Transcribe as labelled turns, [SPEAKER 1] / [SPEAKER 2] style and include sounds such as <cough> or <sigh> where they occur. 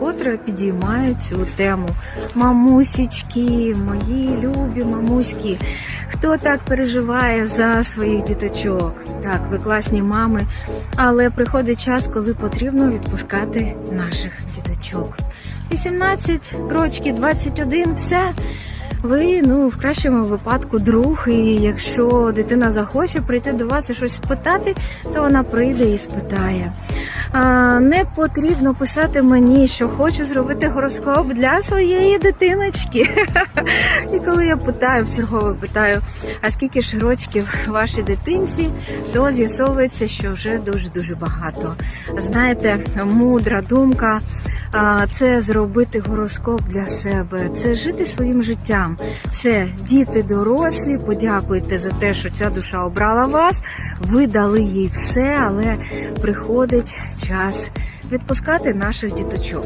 [SPEAKER 1] Котре підіймаю цю тему. Мамусічки, мої любі мамуськи. Хто так переживає за своїх діточок? Так, ви класні мами, але приходить час, коли потрібно відпускати наших діточок. 18 рочки, 21, все. Ви, ну, в кращому випадку, друг, і якщо дитина захоче прийти до вас і щось спитати, то вона прийде і спитає. Не потрібно писати мені, що хочу зробити гороскоп для своєї дитиночки. <laughs> І коли я питаю, чергово питаю, а скільки ж рочків вашій дитинці, то з'ясовується, що вже дуже-дуже багато. Знаєте, мудра думка це зробити гороскоп для себе, це жити своїм життям. Все, діти дорослі, подякуйте за те, що ця душа обрала вас. Ви дали їй все, але приходить час відпускати наших діточок.